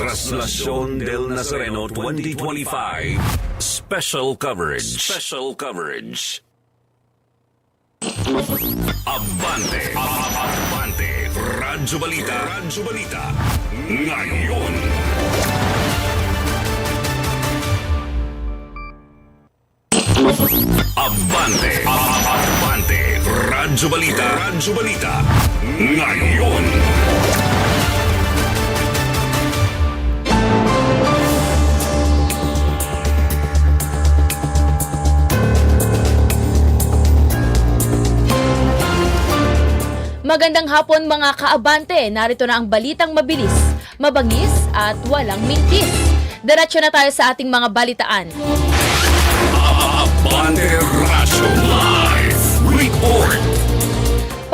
Traslación del Nazareno 2025 Special coverage. Special coverage. Abante. Abante. Radyo Balita. Radyo Balita. Ngayon. Abante. Abante. Radyo Balita. Radyo Balita. Ngayon Magandang hapon mga kaabante, narito na ang balitang mabilis, mabangis at walang mintis. Diretso na tayo sa ating mga balitaan. Abante Live Report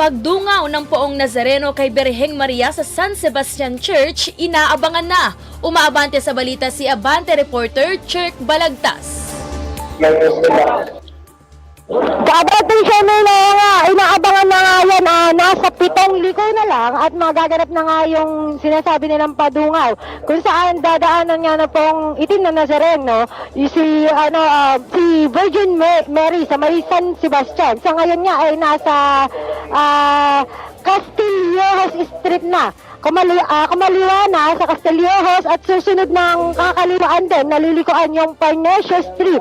Pagdungaw ng poong Nazareno kay Berheng Maria sa San Sebastian Church, inaabangan na. Umaabante sa balita si Abante reporter Chirk Balagtas. Dadating siya na nga, inaabangan na nga yan, ah, nasa pitong liko na lang at magaganap na nga yung sinasabi nilang padungaw. Kung saan dadaanan nga na pong itim na Nazareno, si, ano, ah, si Virgin Ma- Mary sa may San Sebastian. Sa ngayon nga ay nasa ah, Castillejos Street na. Kumali, ah, kumaliwa na sa Castillejos at susunod ng kakaliwaan din, nalilikuan yung Parnesio Street.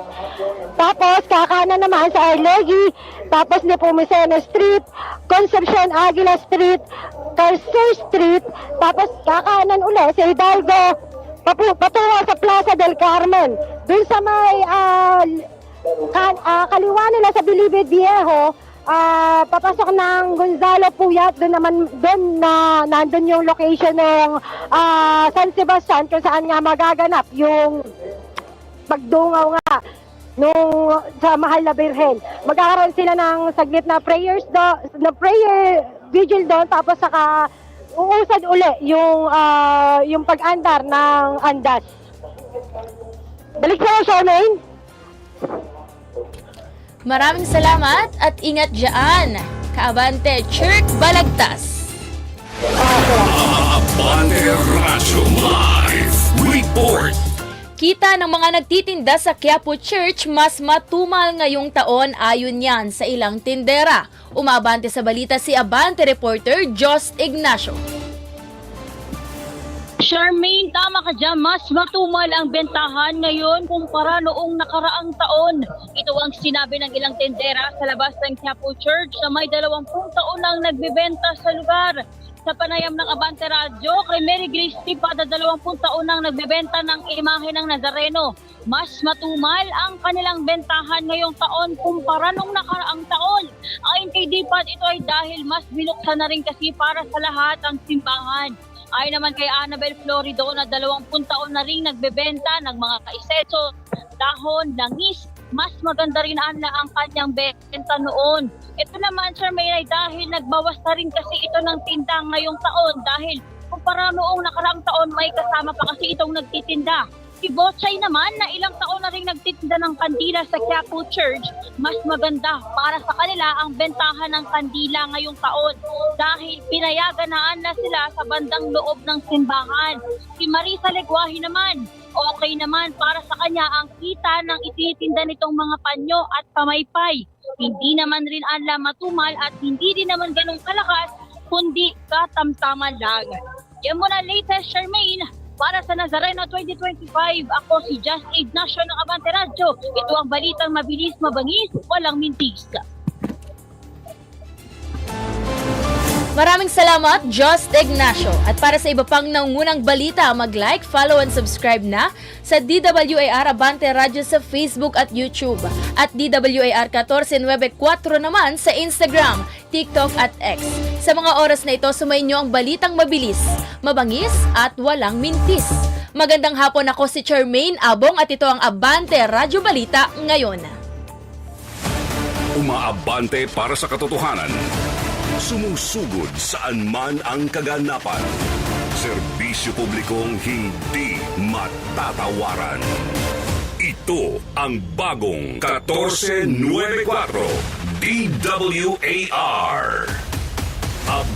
Tapos kakanan naman sa Arlegui, tapos Nepomuceno Street, Concepcion Aguila Street, Carcer Street, tapos kakanan ulit sa Hidalgo, patungo sa Plaza del Carmen. Dun sa may ah, kan, ah, kaliwa nila sa Bilibid Viejo, ah, papasok ng Gonzalo Puyat, doon naman doon na nandun yung location ng ah, San Sebastian kung saan nga magaganap yung pagdungaw nga nung sa mahal na birhen. Magkakaroon sila ng saglit na prayers do, na prayer vigil doon tapos saka uusad uli yung ah, yung pag-andar ng andas. Balik sa Charmaine. Maraming salamat at ingat dyan. Kaabante Chirk Balagtas. Abante Radyo Live Report Kita ng mga nagtitinda sa Quiapo Church mas matumal ngayong taon ayon yan sa ilang tindera. Umabante sa balita si Abante reporter Jos Ignacio. Charmaine, tama ka dyan. Mas matumal ang bentahan ngayon kumpara noong nakaraang taon. Ito ang sinabi ng ilang tendera sa labas ng Quiapo Church na may dalawampung taon nang nagbebenta sa lugar. Sa panayam ng Abante Radio, kay Mary Grace Tipada, dalawampung taon nang nagbebenta ng imahe ng Nazareno. Mas matumal ang kanilang bentahan ngayong taon kumpara noong nakaraang taon. Ayon kay Dipad, ito ay dahil mas binuksan na rin kasi para sa lahat ang simbahan. Ayon naman kay Annabel Florido na 20 taon na rin nagbebenta ng mga kaiseso, dahon, langis, mas maganda rin anla ang kanyang benta noon. Ito naman, Sir May, ay dahil nagbawas na rin kasi ito ng tinda ngayong taon dahil kumpara noong nakaraang taon may kasama pa kasi itong nagtitinda. Si Bochay naman na ilang taon na rin nagtitinda ng kandila sa Quiapo Church, mas maganda para sa kanila ang bentahan ng kandila ngayong taon dahil pinayaganaan na sila sa bandang loob ng simbahan. Si Marisa Legwahi naman, okay naman para sa kanya ang kita ng ititinda nitong mga panyo at pamaypay. Hindi naman rin anla matumal at hindi din naman ganong kalakas, kundi katamtaman lang. Yan muna latest, Charmaine. Para sa Nazareno 2025, ako si Just Ignacio ng Abante Radio. Ito ang balitang mabilis, mabangis, walang mintis. Maraming salamat, Just Ignacio. At para sa iba pang nangunang balita, mag-like, follow, and subscribe na sa DWAR Abante Radio sa Facebook at YouTube. At DWAR 1494 naman sa Instagram, TikTok at X. Sa mga oras na ito, sumayin ang balitang mabilis, mabangis at walang mintis. Magandang hapon ako si Charmaine Abong at ito ang Abante Radio Balita ngayon. Umaabante para sa katotohanan Sumusugod saan man ang kaganapan Serbisyo publikong hindi matatawaran Ito ang bagong 1494 DWAR